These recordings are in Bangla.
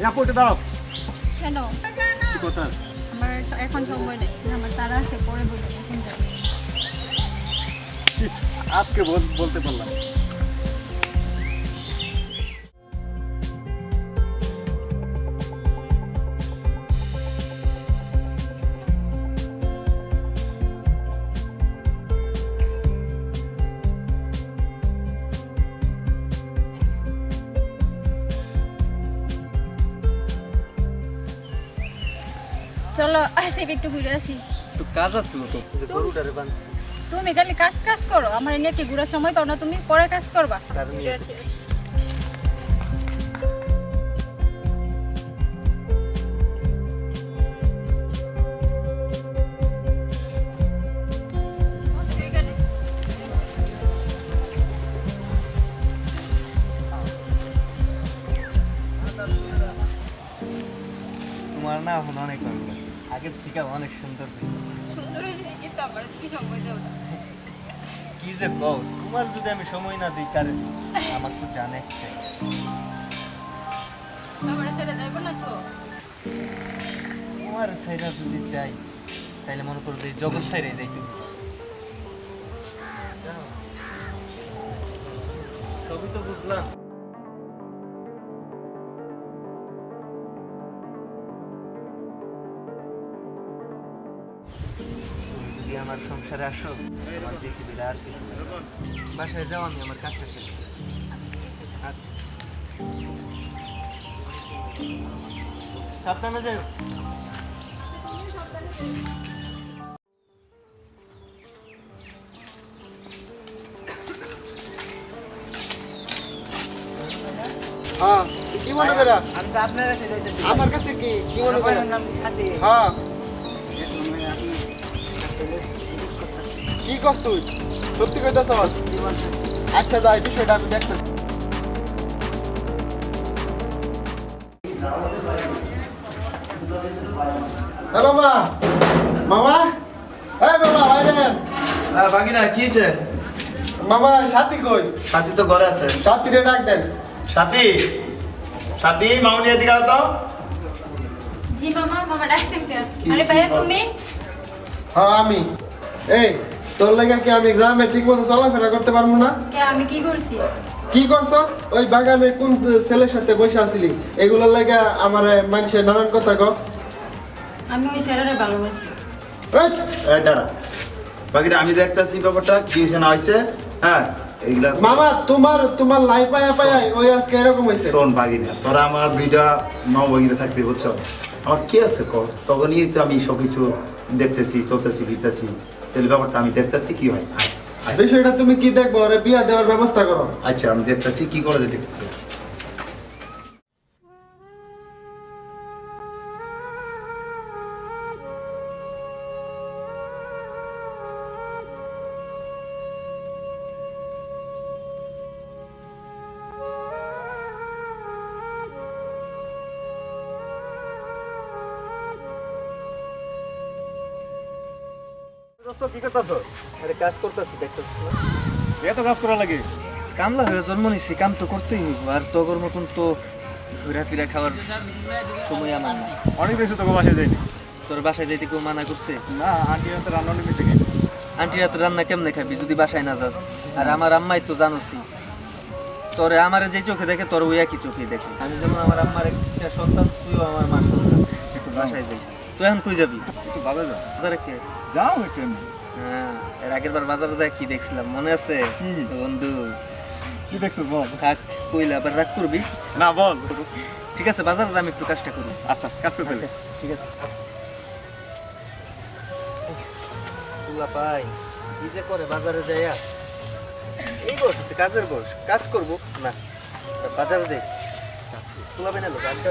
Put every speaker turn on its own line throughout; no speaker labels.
এয়ারপোর্টে দাঁড়াও।
কেন?
কি কথা আছে?
আমার এখন সময় নেই। আমার তারা আছে পরে বলব এখন যাই
আজকে বলতে পারলাম।
চলো আসি একটু ঘুরে আসি।
তো কাজ আসলো তো গরুটারে বানছি
তুমি খালি কাজ কাজ করো আমার এনে কি ঘুরার সময় পাও না তুমি পরে কাজ করবা। ঘুরে আসি।
আগের থেকে অনেক সুন্দর।
সুন্দর হয়েছে কিন্তু আমার কি সময় দেবো না
কি যে কও তোমার যদি আমি সময় না দিই কারে? আমার তো জানে
আমার ছেড়ে যাইবো না তো?
তোমার সাইরা যদি যাই তাহলে মনে করো যে জগৎ সাইরে যাইতে হবে। সবই তো বুঝলাম। তুমি যদি আমার সংসারে আসো আমার আর কিছু বাসায় যাও আমি আমার কাজটা শেষ করি। আচ্ছা। সাবধানে যাও।
হ্যাঁ কি মনে করা?
আমি তো আপনার কাছে
আমার কাছে কি? কি মনে করা?
আমার নাম সাথে?
হ্যাঁ। কি কস তুই? সত্যি কইতাছ? আচ্ছা যা এই বিষয়টা আমি দেখতেছি। এ বাবা মামা? এই বাবা বাইরে
হ্যাঁ বাকি না কি হয়েছে
মামা সাথী কই?
সাথী তো ঘরে আছে।
সাথীরে ডাক দেন।
সাথী? সাথী মামনি এদিকে আও তো।
জি মামা মামা ডাকছেন কে আরে ভাইয়া তুমি?
হ্যাঁ আমি। এই তোর লাগে কি আমি গ্রামে ঠিক মতো চলাফেরা করতে পারব না?
আমি কি করছি?
কি করছ ওই বাগানে কোন ছেলের সাথে বসে আছিলি এগুলোর লাগে আমার মানুষে নানান কথা কো।
আমি ওই ছেলেরে ভালোবাসি।
এই,
দাঁড়া। আমি দেখতেছি ব্যাপারটা কি হয়েছে না হয়েছে হ্যাঁ? এইগুলা
মামা তোমার তোমার লাই পায়া পায়া ওই আজকে এরকম হয়েছে
শোন বাগিনা তোরা আমার দুইটা নৌ বাগিনা থাকতে বুঝছস? আমার কি আছে কর তখনই তো আমি সব কিছু দেখতেছি চলতেছি ফিরতেছি। তাহলে ব্যাপারটা আমি দেখতেছি কি হয়।
বিষয়টা তুমি কি দেখব? ওরে বিয়া দেওয়ার ব্যবস্থা করো।
আচ্ছা আমি দেখতেছি কি করে দেখতেছি।
দোস্ত কি করতেছো?
আরে কাজ করতেছি দেখতেছি
এত কাজ করা লাগে। কামলা হয়ে জন্ম নিছি কাম তো করতেই হইব। আর তোর মতন তো খাওয়ার সময় আমার না
অনেক বেশি তোকে বাসায় যাইনি।
তোর বাসায় যাইতে কেউ মানা করছে?
না আন্টি রান্না নেমেছে কি
আন্টি রাত রান্না কেমনে খাবি যদি বাসায় না যাস? আর আমার আম্মাই তো জানোসি। তোরে আমারে যে চোখে দেখে তোর ওই একই চোখে দেখে। আমি যেমন আমার আম্মার একটা সন্তান তুইও আমার মার সন্তান। বাসায় যাইস। তুই এখন কই যাবি?
ভালো
বাজারে কে?
যাও একটু।
হ্যাঁ এর আগের বার বাজারে যায় কি দেখছিলাম? মনে আছে? বন্ধু।
কি দেখছ বল?
থাক কইলে আবার রাগ করবি?
না বল।
ঠিক আছে বাজারে আমি একটু কাজটা করি
আচ্ছা কাজ করতে
আচ্ছা ঠিক আছে। তুলা পাই কি যে করে বাজারে যাইয়া এই বস হচ্ছে কাজের বস। কাজ করব? না বাজারে যাই। তুলা বেনা লোক আড্ডা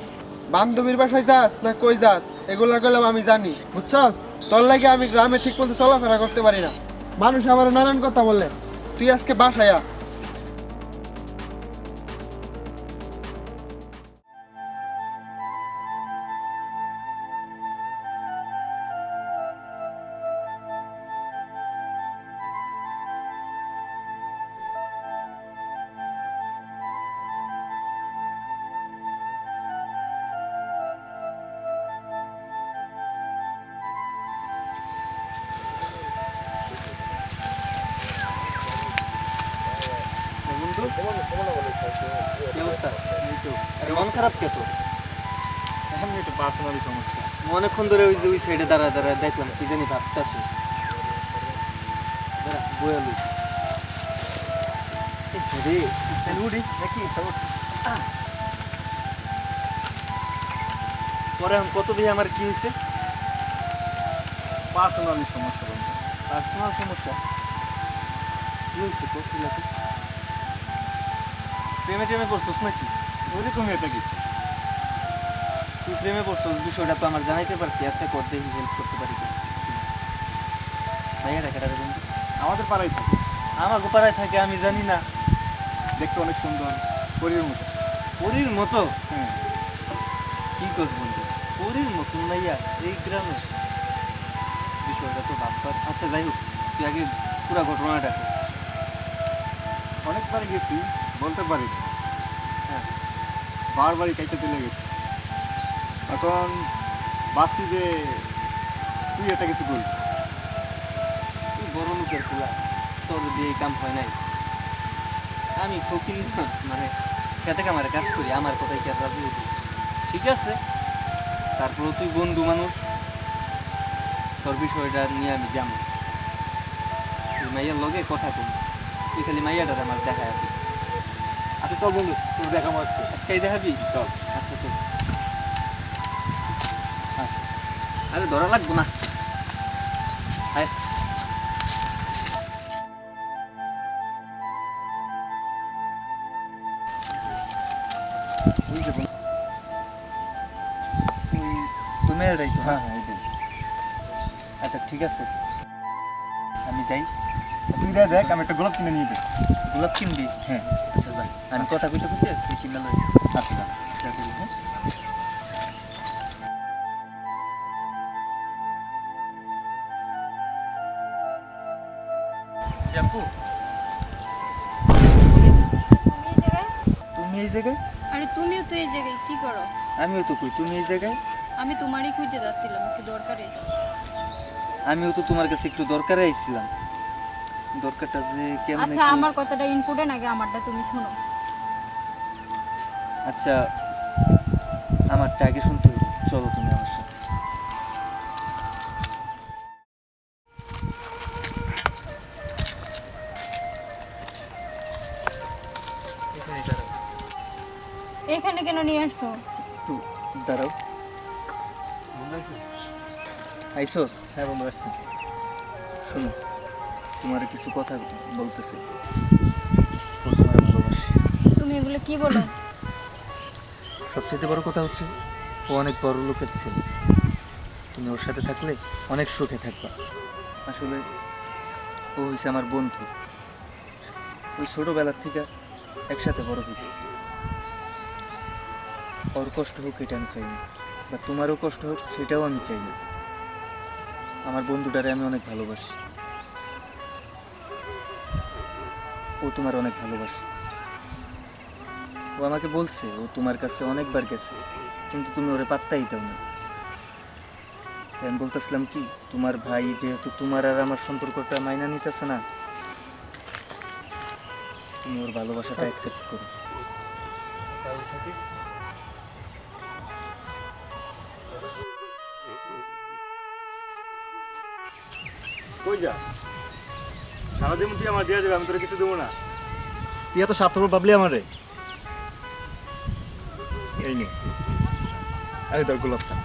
বান্ধবীর
বাসায় যাস না কই যাস, এগুলা গেলাম আমি জানি, বুঝছস? তোর লাগে আমি গ্রামে ঠিক মতো চলাফেরা করতে পারি না। মানুষ আমার নানান কথা বললেন তুই আজকে বাসায় আ
বন্ধু কি অবস্থা? এই তো মন খারাপ কে
এমনি একটু পার্সোনালি সমস্যা।
অনেকক্ষণ ধরে ওই যে ওই সাইডে দাঁড়ায় দাঁড়ায় দেখলাম কি জানি বয়ালু রে নাকি? চল। পরে কত দিয়ে আমার কি হয়েছে?
পার্সোনালি সমস্যা
পার্সোনাল সমস্যা? কি হয়েছে তো কি লাগে প্রেমে টেমে পড়ছস নাকি?
ওইরকমই একটা কিছু।
তুই প্রেমে পড়ছস বিষয়টা তো আমার জানাইতে পারতি। আচ্ছা কর দেখি হেল্প করতে পারি বন্ধু
আমাদের পাড়ায় থাকে।
আমার গোপাড়ায় থাকে আমি জানি না।
দেখতে অনেক সুন্দর। পরীর মতো।
পরীর মতো?
হ্যাঁ।
কি করছ বন্ধু? পরীর মতন নাইয়া এই গ্রামে। বিষয়টা তো ভাববার। আচ্ছা যাই হোক তুই আগে পুরা ঘটনাটা
অনেকবার গেছি। বলতে পারি।
হ্যাঁ
বারবারই কাইতে তুলে গেছি। এখন ভাবছি যে তুই এটা কিছু করবি
তুই বড় লোকের পোলা, তোর দিয়ে কাম হয় নাই। আমি ফকির মানে খেতে কামারে কাজ করি, আমার কথাই কে রাজি হইবি? ঠিক আছে তারপরে তুই বন্ধু মানুষ। তোর বিষয়টা নিয়ে আমি তুই মাইয়ার লগে কথা কই তুই খালি মাইয়াটা আমার দেখা
আচ্ছা চল বন্ধু তোর দেখাবো আজকে।
আজকেই দেখাবি?
চল।
আচ্ছা চল। আরে ধরা লাগবো না। আয়।
ওই যে বন্ধু।
তুমি এটাই তো
হ্যাঁ? হ্যাঁ
আচ্ছা ঠিক আছে। আমি যাই।
তুই দেখ দেখ আমি একটা গোলাপ কিনে নিয়ে
গোলাপ কিনবি?
হ্যাঁ।
আচ্ছা যা আমি কথা কইতে কইতে তুই কিনা লই
আচ্ছা।
যা হ্যাঁ?
তুমি এই জায়গায়?
তুমি
আরে তুমিও তো এই জায়গায় কি করো?
আমিও তো কই তুমি এই জায়গায়?
আমি তোমারই খুঁজতে যাচ্ছিলাম একটু দরকারে।
আমিও তো তোমার কাছে একটু দরকারে আইছিলাম। দরকারটা যে কেমন
আচ্ছা আমার কথাটা ইম্পর্টেন্ট আগে আমারটা তুমি শোনো।
আচ্ছা আমারটা আগে শুনতে চলো তুমি আমার সাথে। এখানে
এখানে কেন নিয়ে আসছো?
একটু দাঁড়াও। আইসোস।
হ্যাঁ বন্ধু আসছি।
শোনো। তোমার কিছু কথা বলতেছে। তোমার ভালোবাসি
তুমি এগুলো কি বলো?
সবচেয়ে বড় কথা হচ্ছে ও অনেক বড় লোকের ছেলে। তুমি ওর সাথে থাকলে অনেক সুখে থাকবা। আসলে ও হয়েছে আমার বন্ধু। ওই ছোটোবেলার থেকে একসাথে বড় হয়েছে ওর কষ্ট হোক এটা আমি চাই না বা তোমারও কষ্ট হোক সেটাও আমি চাই না। আমার বন্ধুটারে আমি অনেক ভালোবাসি। ও তোমার অনেক ভালোবাসে। ও আমাকে বলছে, ও তোমার কাছে অনেকবার গেছে, কিন্তু তুমি ওরে পাত্তাই দাও না। তাই আমি বলতেছিলাম কি, তোমার ভাই যেহেতু তোমার আর আমার সম্পর্কটা মাইনা নিতেছে না, তুমি ওর ভালোবাসাটা অ্যাকসেপ্ট করো।
কই যাস? সারাদিন তুই আমার দিয়ে যাবে আমি তোর কিছু দেবো না। তুই এত স্বার্থপর ভাবলি আমারে? এই নে। আরে তোর গোলাপটা।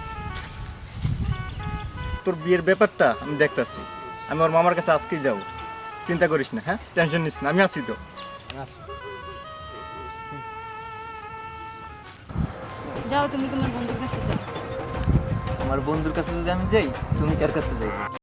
তোর বিয়ের ব্যাপারটা আমি দেখতাছি। আমি ওর মামার কাছে আজকেই যাব। চিন্তা করিস না হ্যাঁ? টেনশন নিস না আমি আছি তো।
যাও তুমি তোমার বন্ধুর কাছে যাও।
আমার বন্ধুর কাছে যদি আমি যাই তুমি কার কাছে যাইবে?